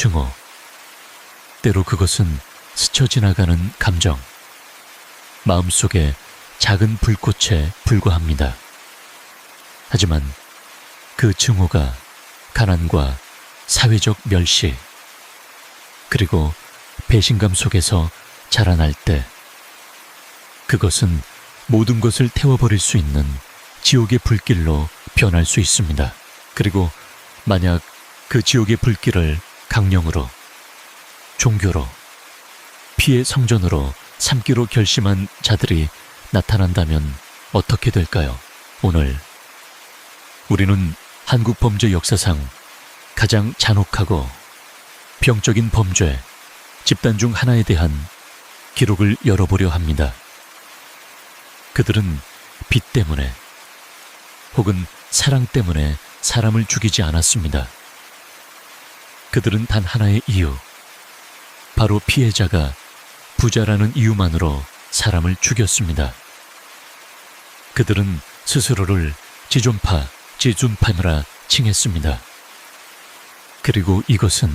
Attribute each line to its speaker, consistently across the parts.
Speaker 1: 증오. 때로 그것은 스쳐 지나가는 감정. 마음속에 작은 불꽃에 불과합니다. 하지만 그 증오가 가난과 사회적 멸시, 그리고 배신감 속에서 자라날 때 그것은 모든 것을 태워버릴 수 있는 지옥의 불길로 변할 수 있습니다. 그리고 만약 그 지옥의 불길을 강령으로, 종교로, 피의 성전으로 삼기로 결심한 자들이 나타난다면 어떻게 될까요? 오늘 우리는 한국 범죄 역사상 가장 잔혹하고 병적인 범죄 집단 중 하나에 대한 기록을 열어보려 합니다. 그들은 빚 때문에 혹은 사랑 때문에 사람을 죽이지 않았습니다. 그들은 단 하나의 이유, 바로 피해자가 부자라는 이유만으로 사람을 죽였습니다. 그들은 스스로를 지존파, 지존파라 칭했습니다. 그리고 이것은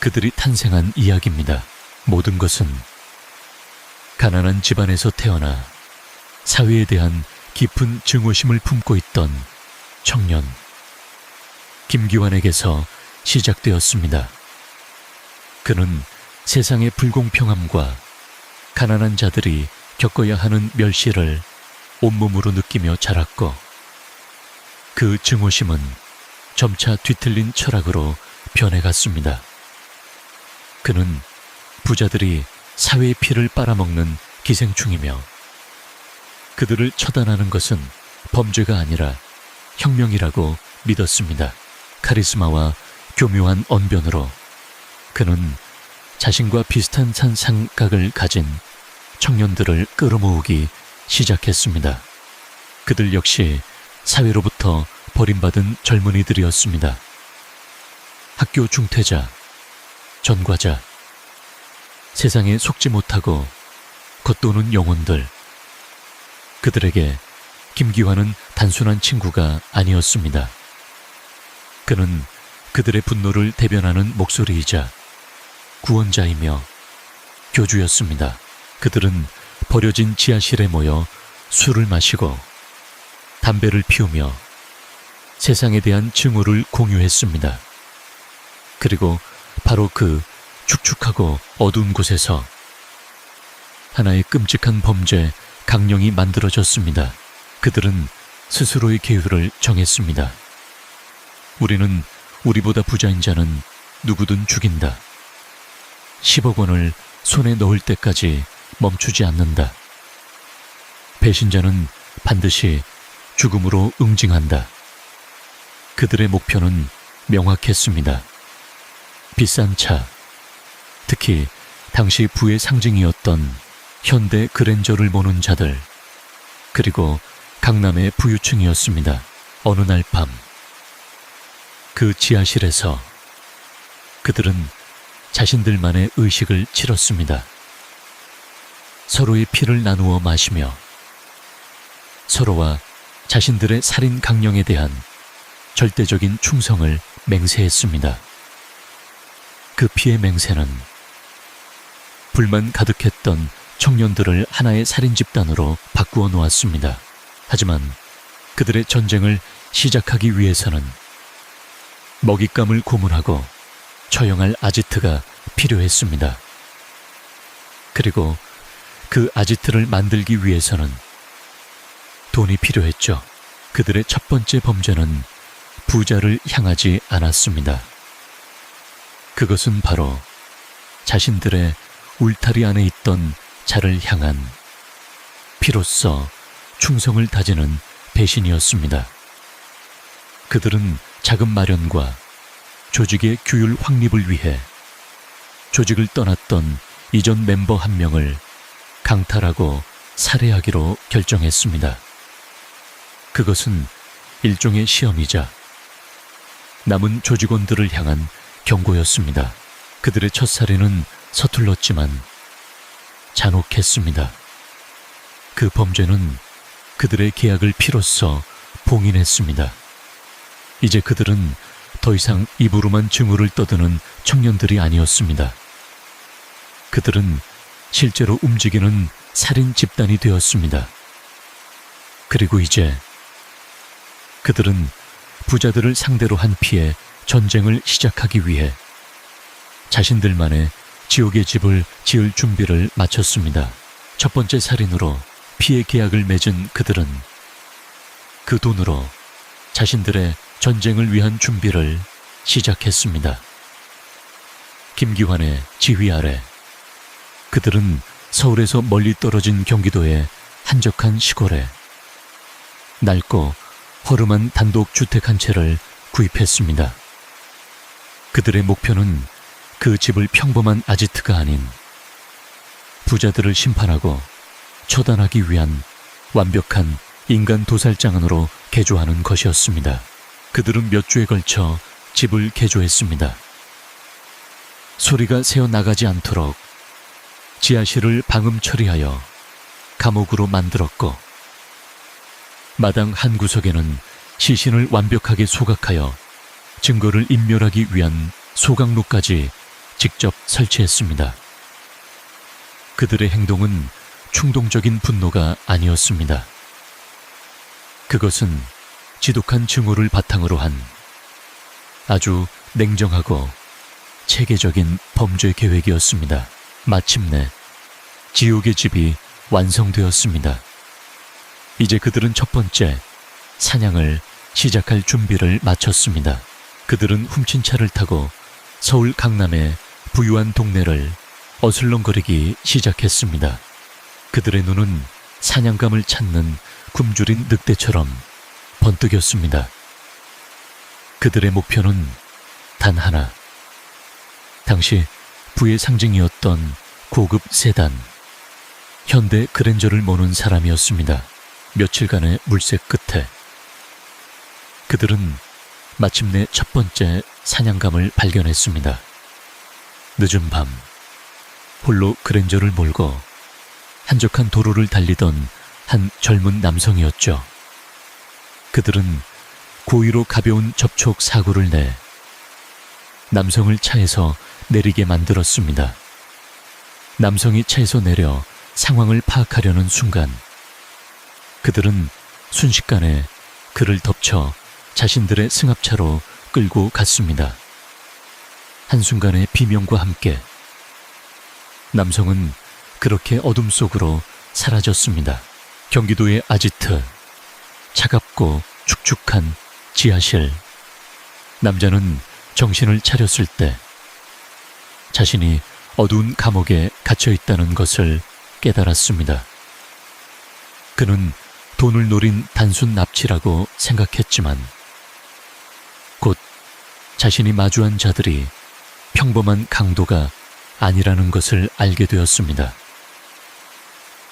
Speaker 1: 그들이 탄생한 이야기입니다. 모든 것은 가난한 집안에서 태어나 사회에 대한 깊은 증오심을 품고 있던 청년 김기환에게서 시작되었습니다. 그는 세상의 불공평함과 가난한 자들이 겪어야 하는 멸시를 온몸으로 느끼며 자랐고 그 증오심은 점차 뒤틀린 철학으로 변해갔습니다. 그는 부자들이 사회의 피를 빨아먹는 기생충이며 그들을 처단하는 것은 범죄가 아니라 혁명이라고 믿었습니다. 카리스마와 교묘한 언변으로 그는 자신과 비슷한 산상각을 가진 청년들을 끌어모으기 시작했습니다. 그들 역시 사회로부터 버림받은 젊은이들이었습니다. 학교 중퇴자, 전과자, 세상에 속지 못하고 겉도는 영혼들. 그들에게 김기환은 단순한 친구가 아니었습니다. 그는 그들의 분노를 대변하는 목소리이자 구원자이며 교주였습니다. 그들은 버려진 지하실에 모여 술을 마시고 담배를 피우며 세상에 대한 증오를 공유했습니다. 그리고 바로 그 축축하고 어두운 곳에서 하나의 끔찍한 범죄 강령이 만들어졌습니다. 그들은 스스로의 계율을 정했습니다. 우리는 우리보다 부자인 자는 누구든 죽인다. 10억 원을 손에 넣을 때까지 멈추지 않는다. 배신자는 반드시 죽음으로 응징한다. 그들의 목표는 명확했습니다. 비싼 차, 특히 당시 부의 상징이었던 현대 그랜저를 모는 자들, 그리고 강남의 부유층이었습니다. 어느 날 밤, 그 지하실에서 그들은 자신들만의 의식을 치렀습니다. 서로의 피를 나누어 마시며 서로와 자신들의 살인 강령에 대한 절대적인 충성을 맹세했습니다. 그 피의 맹세는 불만 가득했던 청년들을 하나의 살인 집단으로 바꾸어 놓았습니다. 하지만 그들의 전쟁을 시작하기 위해서는 먹잇감을 고문하고 처형할 아지트가 필요했습니다. 그리고 그 아지트를 만들기 위해서는 돈이 필요했죠. 그들의 첫 번째 범죄는 부자를 향하지 않았습니다. 그것은 바로 자신들의 울타리 안에 있던 자를 향한 피로써 충성을 다지는 배신이었습니다. 그들은 자금 마련과 조직의 규율 확립을 위해 조직을 떠났던 이전 멤버 한 명을 강탈하고 살해하기로 결정했습니다. 그것은 일종의 시험이자 남은 조직원들을 향한 경고였습니다. 그들의 첫 살해는 서툴렀지만 잔혹했습니다. 그 범죄는 그들의 계약을 피로써 봉인했습니다. 이제 그들은 더 이상 입으로만 증오를 떠드는 청년들이 아니었습니다. 그들은 실제로 움직이는 살인 집단이 되었습니다. 그리고 이제 그들은 부자들을 상대로 한 피해 전쟁을 시작하기 위해 자신들만의 지옥의 집을 지을 준비를 마쳤습니다. 첫 번째 살인으로 피해 계약을 맺은 그들은 그 돈으로 자신들의 전쟁을 위한 준비를 시작했습니다. 김기환의 지휘 아래 그들은 서울에서 멀리 떨어진 경기도의 한적한 시골에 낡고 허름한 단독 주택 한 채를 구입했습니다. 그들의 목표는 그 집을 평범한 아지트가 아닌 부자들을 심판하고 처단하기 위한 완벽한 인간 도살장 안으로 개조하는 것이었습니다. 그들은 몇 주에 걸쳐 집을 개조했습니다. 소리가 새어 나가지 않도록 지하실을 방음 처리하여 감옥으로 만들었고 마당 한 구석에는 시신을 완벽하게 소각하여 증거를 인멸하기 위한 소각로까지 직접 설치했습니다. 그들의 행동은 충동적인 분노가 아니었습니다. 그것은 지독한 증오를 바탕으로 한 아주 냉정하고 체계적인 범죄 계획이었습니다. 마침내 지옥의 집이 완성되었습니다. 이제 그들은 첫 번째 사냥을 시작할 준비를 마쳤습니다. 그들은 훔친 차를 타고 서울 강남의 부유한 동네를 어슬렁거리기 시작했습니다. 그들의 눈은 사냥감을 찾는 굶주린 늑대처럼 번뜩였습니다. 그들의 목표는 단 하나. 당시 부의 상징이었던 고급 세단, 현대 그랜저를 모는 사람이었습니다. 며칠간의 물색 끝에 그들은 마침내 첫 번째 사냥감을 발견했습니다. 늦은 밤, 홀로 그랜저를 몰고 한적한 도로를 달리던 한 젊은 남성이었죠. 그들은 고의로 가벼운 접촉 사고를 내 남성을 차에서 내리게 만들었습니다. 남성이 차에서 내려 상황을 파악하려는 순간 그들은 순식간에 그를 덮쳐 자신들의 승합차로 끌고 갔습니다. 한순간의 비명과 함께 남성은 그렇게 어둠 속으로 사라졌습니다. 경기도의 아지트, 차갑고 축축한 지하실. 남자는 정신을 차렸을 때 자신이 어두운 감옥에 갇혀 있다는 것을 깨달았습니다. 그는 돈을 노린 단순 납치라고 생각했지만 곧 자신이 마주한 자들이 평범한 강도가 아니라는 것을 알게 되었습니다.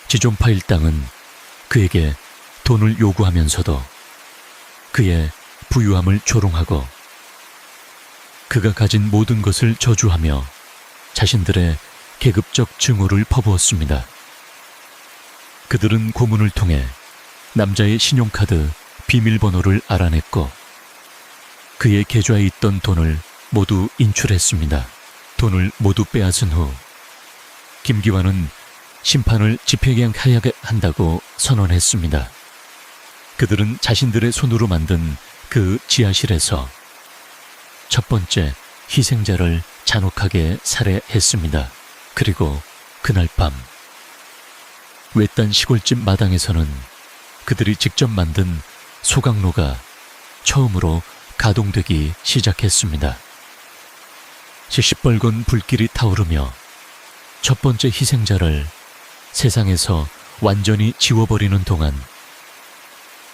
Speaker 1: 지존파 일당은 그에게 돈을 요구하면서도 그의 부유함을 조롱하고 그가 가진 모든 것을 저주하며 자신들의 계급적 증오를 퍼부었습니다. 그들은 고문을 통해 남자의 신용카드 비밀번호를 알아냈고 그의 계좌에 있던 돈을 모두 인출했습니다. 돈을 모두 빼앗은 후 김기환은 심판을 집행해야 한다고 선언했습니다. 그들은 자신들의 손으로 만든 그 지하실에서 첫 번째 희생자를 잔혹하게 살해했습니다. 그리고 그날 밤 외딴 시골집 마당에서는 그들이 직접 만든 소각로가 처음으로 가동되기 시작했습니다. 시시뻘건 불길이 타오르며 첫 번째 희생자를 세상에서 완전히 지워버리는 동안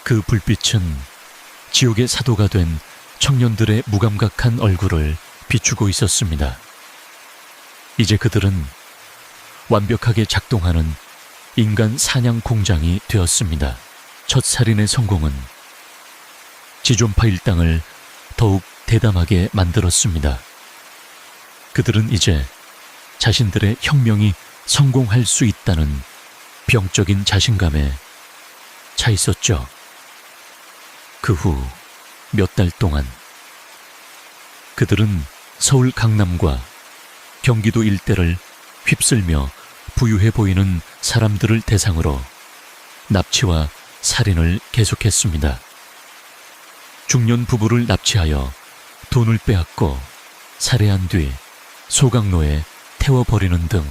Speaker 1: 그 불빛은 지옥의 사도가 된 청년들의 무감각한 얼굴을 비추고 있었습니다. 이제 그들은 완벽하게 작동하는 인간 사냥 공장이 되었습니다. 첫 살인의 성공은 지존파 일당을 더욱 대담하게 만들었습니다. 그들은 이제 자신들의 혁명이 성공할 수 있다는 병적인 자신감에 차 있었죠. 그 후 몇 달 동안 그들은 서울 강남과 경기도 일대를 휩쓸며 부유해 보이는 사람들을 대상으로 납치와 살인을 계속했습니다. 중년 부부를 납치하여 돈을 빼앗고 살해한 뒤 소각로에 태워버리는 등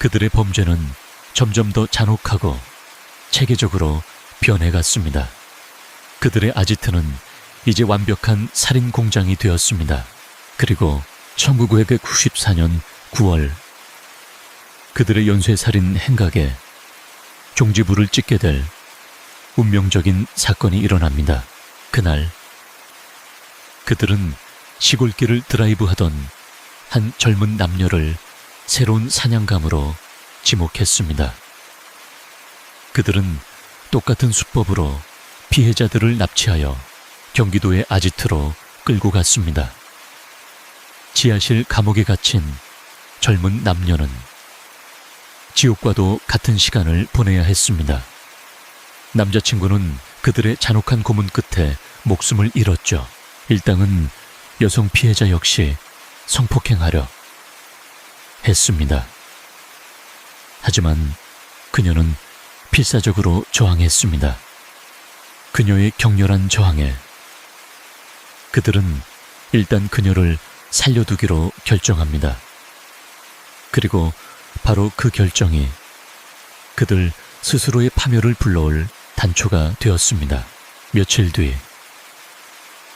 Speaker 1: 그들의 범죄는 점점 더 잔혹하고 체계적으로 변해갔습니다. 그들의 아지트는 이제 완벽한 살인 공장이 되었습니다. 그리고 1994년 9월 그들의 연쇄 살인 행각에 종지부를 찍게 될 운명적인 사건이 일어납니다. 그날 그들은 시골길을 드라이브하던 한 젊은 남녀를 새로운 사냥감으로 지목했습니다. 그들은 똑같은 수법으로 피해자들을 납치하여 경기도의 아지트로 끌고 갔습니다. 지하실 감옥에 갇힌 젊은 남녀는 지옥과도 같은 시간을 보내야 했습니다. 남자친구는 그들의 잔혹한 고문 끝에 목숨을 잃었죠. 일당은 여성 피해자 역시 성폭행하려 했습니다. 하지만 그녀는 필사적으로 저항했습니다. 그녀의 격렬한 저항에 그들은 일단 그녀를 살려두기로 결정합니다. 그리고 바로 그 결정이 그들 스스로의 파멸을 불러올 단초가 되었습니다. 며칠 뒤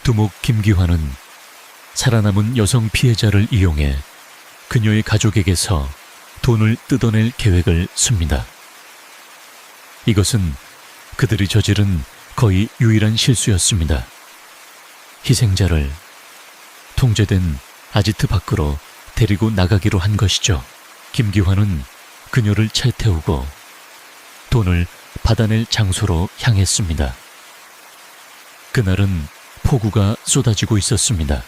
Speaker 1: 두목 김기환은 살아남은 여성 피해자를 이용해 그녀의 가족에게서 돈을 뜯어낼 계획을 씁니다. 이것은 그들이 저지른 거의 유일한 실수였습니다. 희생자를 통제된 아지트 밖으로 데리고 나가기로 한 것이죠. 김기환은 그녀를 차에 태우고 돈을 받아낼 장소로 향했습니다. 그날은 폭우가 쏟아지고 있었습니다.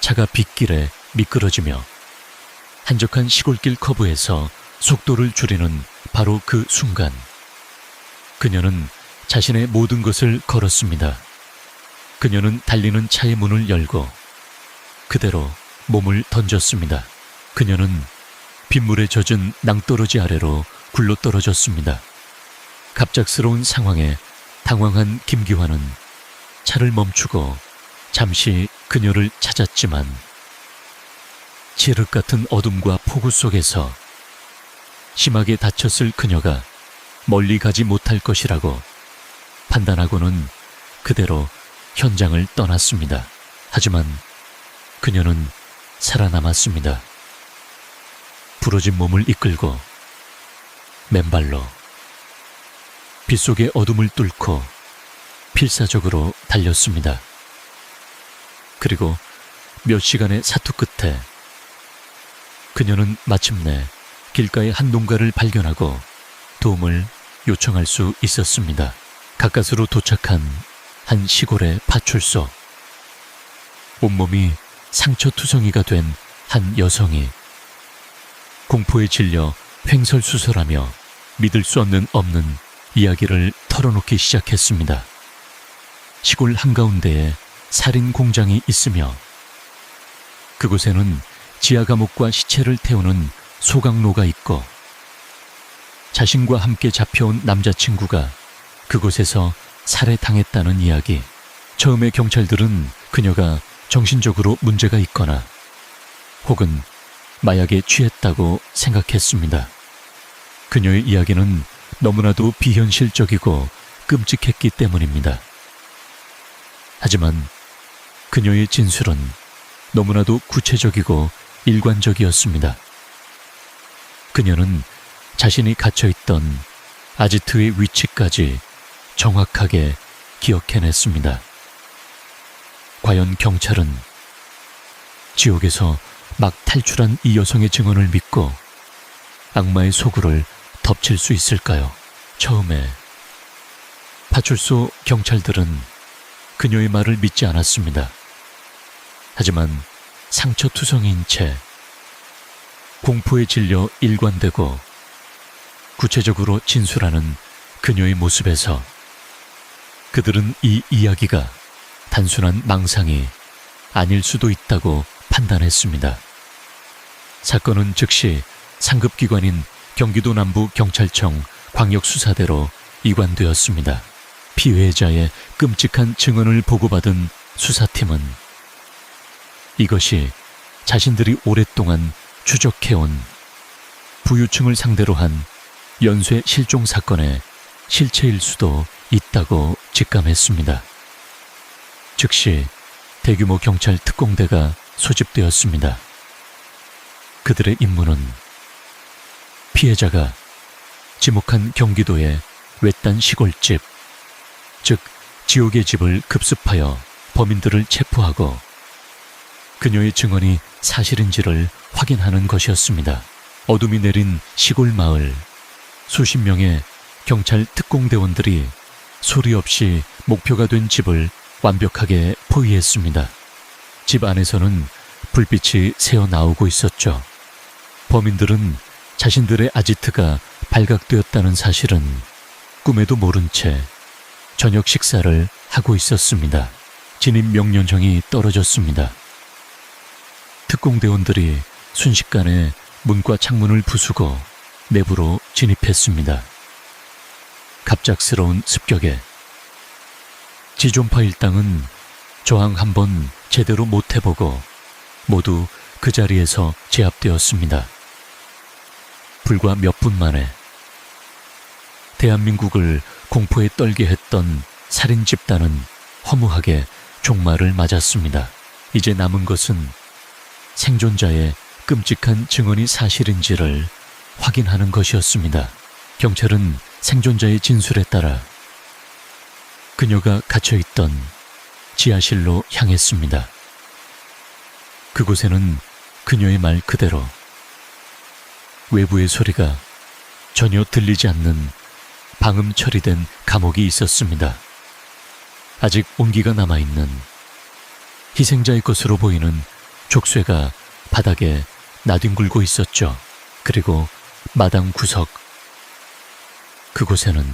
Speaker 1: 차가 빗길에 미끄러지며 한적한 시골길 커브에서 속도를 줄이는 바로 그 순간 그녀는 자신의 모든 것을 걸었습니다. 그녀는 달리는 차의 문을 열고 그대로 몸을 던졌습니다. 그녀는 빗물에 젖은 낭떠러지 아래로 굴러 떨어졌습니다. 갑작스러운 상황에 당황한 김기환은 차를 멈추고 잠시 그녀를 찾았지만 칠흑 같은 어둠과 폭우 속에서 심하게 다쳤을 그녀가 멀리 가지 못할 것이라고 판단하고는 그대로 현장을 떠났습니다. 하지만 그녀는 살아남았습니다. 부러진 몸을 이끌고 맨발로 빗속의 어둠을 뚫고 필사적으로 달렸습니다. 그리고 몇 시간의 사투 끝에 그녀는 마침내 길가의 한 농가를 발견하고 도움을 요청할 수 있었습니다. 가까스로 도착한 한 시골의 파출소. 온몸이 상처투성이가 된 한 여성이 공포에 질려 횡설수설하며 믿을 수 없는 없는 이야기를 털어놓기 시작했습니다. 시골 한가운데에 살인 공장이 있으며 그곳에는 지하 감옥과 시체를 태우는 소각로가 있고 자신과 함께 잡혀온 남자친구가 그곳에서 살해당했다는 이야기. 처음에 경찰들은 그녀가 정신적으로 문제가 있거나 혹은 마약에 취했다고 생각했습니다. 그녀의 이야기는 너무나도 비현실적이고 끔찍했기 때문입니다. 하지만 그녀의 진술은 너무나도 구체적이고 일관적이었습니다. 그녀는 자신이 갇혀있던 아지트의 위치까지 정확하게 기억해냈습니다. 과연 경찰은 지옥에서 막 탈출한 이 여성의 증언을 믿고 악마의 소굴을 덮칠 수 있을까요? 처음에 파출소 경찰들은 그녀의 말을 믿지 않았습니다. 하지만 상처투성이인 채 공포에 질려 일관되고 구체적으로 진술하는 그녀의 모습에서 그들은 이 이야기가 단순한 망상이 아닐 수도 있다고 판단했습니다. 사건은 즉시 상급기관인 경기도 남부 경찰청 광역수사대로 이관되었습니다. 피해자의 끔찍한 증언을 보고받은 수사팀은 이것이 자신들이 오랫동안 추적해온 부유층을 상대로 한 연쇄 실종 사건의 실체일 수도 있다고 직감했습니다. 즉시 대규모 경찰 특공대가 소집되었습니다. 그들의 임무는 피해자가 지목한 경기도의 외딴 시골집, 즉 지옥의 집을 급습하여 범인들을 체포하고 그녀의 증언이 사실인지를 확인하는 것이었습니다. 어둠이 내린 시골 마을, 수십 명의 경찰 특공대원들이 소리 없이 목표가 된 집을 완벽하게 포위했습니다. 집 안에서는 불빛이 새어 나오고 있었죠. 범인들은 자신들의 아지트가 발각되었다는 사실은 꿈에도 모른 채 저녁 식사를 하고 있었습니다. 진입 명령정이 떨어졌습니다. 특공대원들이 순식간에 문과 창문을 부수고 내부로 진입했습니다. 갑작스러운 습격에 지존파 일당은 저항 한번 제대로 못 해보고 모두 그 자리에서 제압되었습니다. 불과 몇 분 만에 대한민국을 공포에 떨게 했던 살인 집단은 허무하게 종말을 맞았습니다. 이제 남은 것은 생존자의 끔찍한 증언이 사실인지를 확인하는 것이었습니다. 경찰은 생존자의 진술에 따라 그녀가 갇혀있던 지하실로 향했습니다. 그곳에는 그녀의 말 그대로 외부의 소리가 전혀 들리지 않는 방음 처리된 감옥이 있었습니다. 아직 온기가 남아있는 희생자의 것으로 보이는 족쇄가 바닥에 나뒹굴고 있었죠. 그리고 마당 구석 그곳에는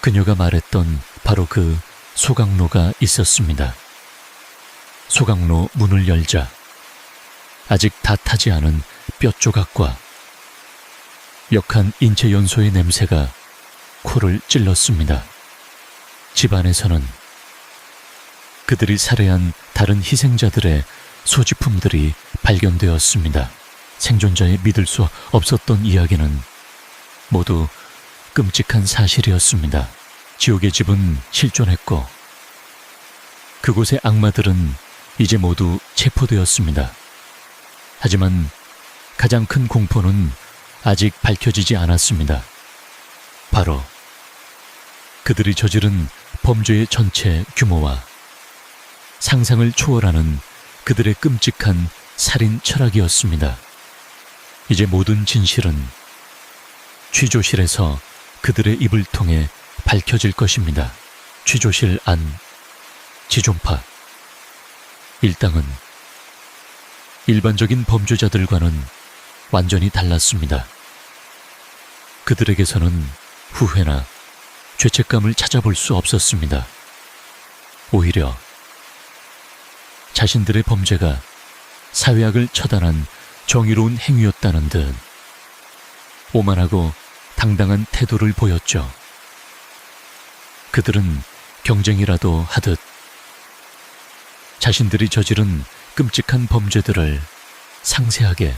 Speaker 1: 그녀가 말했던 바로 그 소각로가 있었습니다. 소각로 문을 열자 아직 다 타지 않은 뼈 조각과 역한 인체 연소의 냄새가 코를 찔렀습니다. 집안에서는 그들이 살해한 다른 희생자들의 소지품들이 발견되었습니다. 생존자의 믿을 수 없었던 이야기는 모두 끔찍한 사실이었습니다. 지옥의 집은 실존했고 그곳의 악마들은 이제 모두 체포되었습니다. 하지만 가장 큰 공포는 아직 밝혀지지 않았습니다. 바로 그들이 저지른 범죄의 전체 규모와 상상을 초월하는 그들의 끔찍한 살인 철학이었습니다. 이제 모든 진실은 취조실에서 그들의 입을 통해 밝혀질 것입니다. 취조실 안 지존파 일당은 일반적인 범죄자들과는 완전히 달랐습니다. 그들에게서는 후회나 죄책감을 찾아볼 수 없었습니다. 오히려 자신들의 범죄가 사회학을 처단한 정의로운 행위였다는 듯 오만하고 당당한 태도를 보였죠. 그들은 경쟁이라도 하듯 자신들이 저지른 끔찍한 범죄들을 상세하게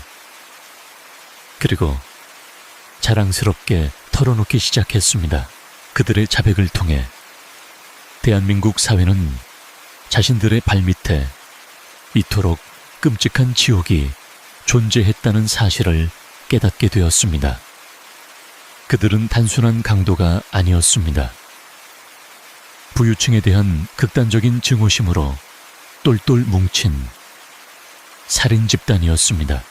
Speaker 1: 그리고 자랑스럽게 털어놓기 시작했습니다. 그들의 자백을 통해 대한민국 사회는 자신들의 발밑에 이토록 끔찍한 지옥이 존재했다는 사실을 깨닫게 되었습니다. 그들은 단순한 강도가 아니었습니다. 부유층에 대한 극단적인 증오심으로 똘똘 뭉친 살인 집단이었습니다.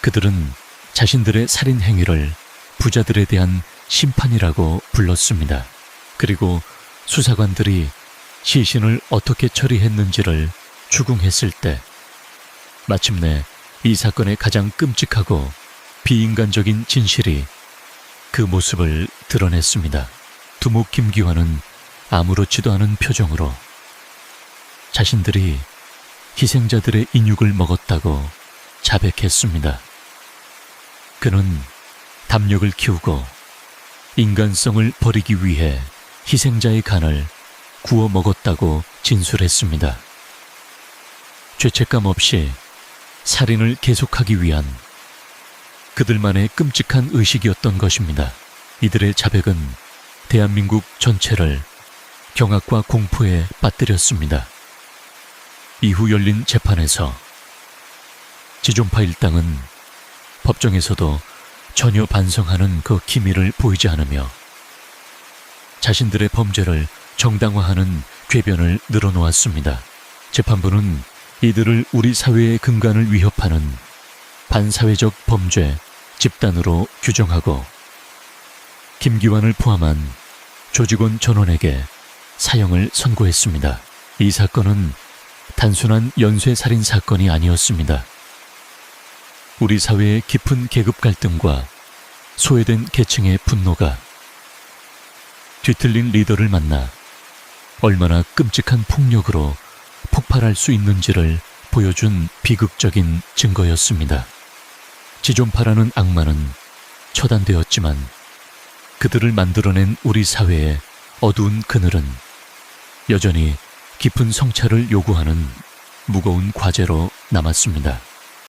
Speaker 1: 그들은 자신들의 살인 행위를 부자들에 대한 심판이라고 불렀습니다. 그리고 수사관들이 시신을 어떻게 처리했는지를 추궁했을 때 마침내 이 사건의 가장 끔찍하고 비인간적인 진실이 그 모습을 드러냈습니다. 두목 김기환은 아무렇지도 않은 표정으로 자신들이 희생자들의 인육을 먹었다고 자백했습니다. 그는 담력을 키우고 인간성을 버리기 위해 희생자의 간을 구워 먹었다고 진술했습니다. 죄책감 없이 살인을 계속하기 위한 그들만의 끔찍한 의식이었던 것입니다. 이들의 자백은 대한민국 전체를 경악과 공포에 빠뜨렸습니다. 이후 열린 재판에서 지존파 일당은 법정에서도 전혀 반성하는 그 기미를 보이지 않으며 자신들의 범죄를 정당화하는 궤변을 늘어놓았습니다. 재판부는 이들을 우리 사회의 근간을 위협하는 반사회적 범죄 집단으로 규정하고 김기환을 포함한 조직원 전원에게 사형을 선고했습니다. 이 사건은 단순한 연쇄살인 사건이 아니었습니다. 우리 사회의 깊은 계급 갈등과 소외된 계층의 분노가 뒤틀린 리더를 만나 얼마나 끔찍한 폭력으로 폭발할 수 있는지를 보여준 비극적인 증거였습니다. 지존파라는 악마는 처단되었지만 그들을 만들어낸 우리 사회의 어두운 그늘은 여전히 깊은 성찰을 요구하는 무거운 과제로 남았습니다.